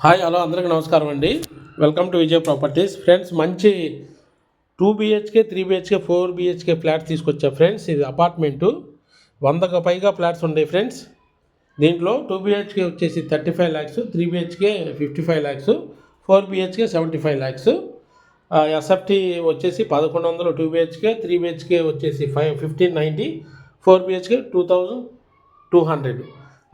Hi hello అందరికీ నమస్కారం అండి. Welcome to Vijay properties friends మంచి two BHK three BHK four BHK flat తీసుకొచ్చా ఫ్రెండ్స్ ఇది అపార్ట్మెంటు వందకు పైగా ఫ్లాట్స్ ఉన్నాయి ఫ్రెండ్స్ దీంట్లో టూ బిహెచ్కే వచ్చేసి thirty five lakhs three BHK fifty five lakhs four BHK seventy five lakhs SFT వచ్చేసి పదకొండు వందలు టూ బిహెచ్కే త్రీ బిహెచ్కే వచ్చేసి five fifteen ninety four BHK two thousand two hundred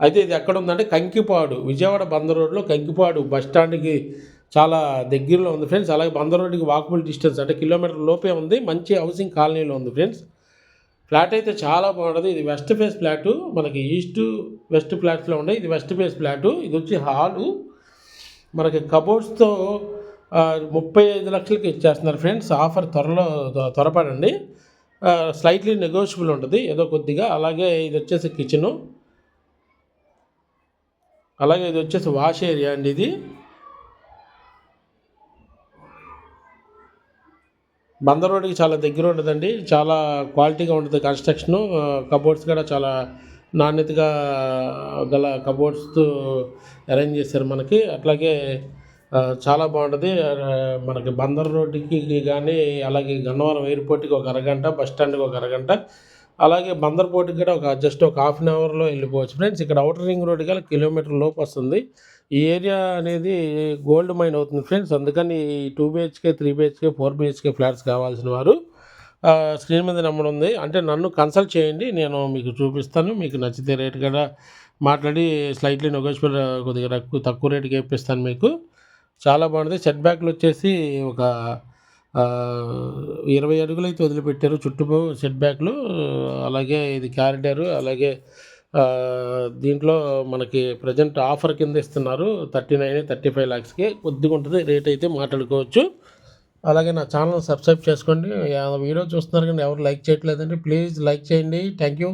అయితే ఇది ఎక్కడ ఉందంటే కంకిపాడు విజయవాడ బందర్ రోడ్లో కంకిపాడు బస్టాండ్కి చాలా దగ్గరలో ఉంది ఫ్రెండ్స్. అలాగే బందర్ రోడ్డుకి వాకబుల్ డిస్టెన్స్ అంటే కిలోమీటర్ లోపే ఉంది. మంచి హౌసింగ్ కాలనీలో ఉంది ఫ్రెండ్స్. ఫ్లాట్ అయితే చాలా బాగుంటుంది. ఇది వెస్ట్ ఫేస్ ఫ్లాటు. మనకి ఈస్ట్ వెస్ట్ ఫ్లాట్స్లో ఉండే ఇది వెస్ట్ ఫేస్ ఫ్లాటు. ఇది వచ్చి హాలు. మనకి కబోర్డ్స్తో ముప్పై ఐదు లక్షలకి ఇచ్చేస్తున్నారు ఫ్రెండ్స్. ఆఫర్ త్వరలో త్వ- త్వరపడండి. స్లైట్లీ నెగోషియబుల్ ఉంటుంది. ఏదో కొద్దిగా. అలాగే ఇది వచ్చేసి కిచెను. అలాగే ఇది వచ్చేసి వాష్ ఏరియా అండి ఇది. బందర్ రోడ్కి చాలా దగ్గర ఉంటుందండి చాలా క్వాలిటీగా ఉంటుంది కన్స్ట్రక్షన్. కబోర్డ్స్ కూడా చాలా నాణ్యతగా గల కబోర్డ్స్తో అరేంజ్ చేశారు మనకి. అట్లాగే చాలా బాగుంటుంది. మనకి బందర్ రోడ్డుకి కానీ అలాగే గన్నవరం ఎయిర్పోర్ట్కి ఒక అరగంట బస్ స్టాండ్కి ఒక అరగంట అలాగే బందర్ కూడా ఒక జస్ట్ ఒక హాఫ్ అన్ అవర్లో వెళ్ళిపోవచ్చు. ఫ్రెండ్స్ ఇక్కడ అవుటర్ రింగ్ రోడ్ గల కిలోమీటర్ లోపు వస్తుంది. ఈ ఏరియా అనేది గోల్డ్ మైన్ అవుతుంది ఫ్రెండ్స్ అందుకని two BHK three BHK four BHK flats కావాల్సిన వారు స్క్రీన్ మీద నెంబర్ ఉంది. అంటే నన్ను కన్సల్ట్ చేయండి నేను మీకు చూపిస్తాను. మీకు నచ్చితే రేట్ కూడా మాట్లాడి స్లైట్లీ నెగోషియబుల్ కొద్దిగా తక్కువ రేటుకి ఇప్పిస్తాను మీకు. చాలా బాగుంటుంది సెట్ బ్యాక్లు వచ్చేసి ఒక ఇరవై అడుగులు అయితే వదిలిపెట్టారు చుట్టూ సెట్ బ్యాక్లు అలాగే ఇది క్యారిడారు అలాగే దీంట్లో మనకి ప్రజెంట్ ఆఫర్ కింద ఇస్తున్నారు థర్టీ నైన్ థర్టీ ఫైవ్ ల్యాక్స్కి కొద్దిగా ఉంటుంది రేట్ అయితే మాట్లాడుకోవచ్చు. అలాగే నా ఛానల్ సబ్స్క్రైబ్ చేసుకోండి. వీడియో చూస్తున్నారు కానీ ఎవరు లైక్ చేయట్లేదండి ప్లీజ్ లైక్ చేయండి. Thank you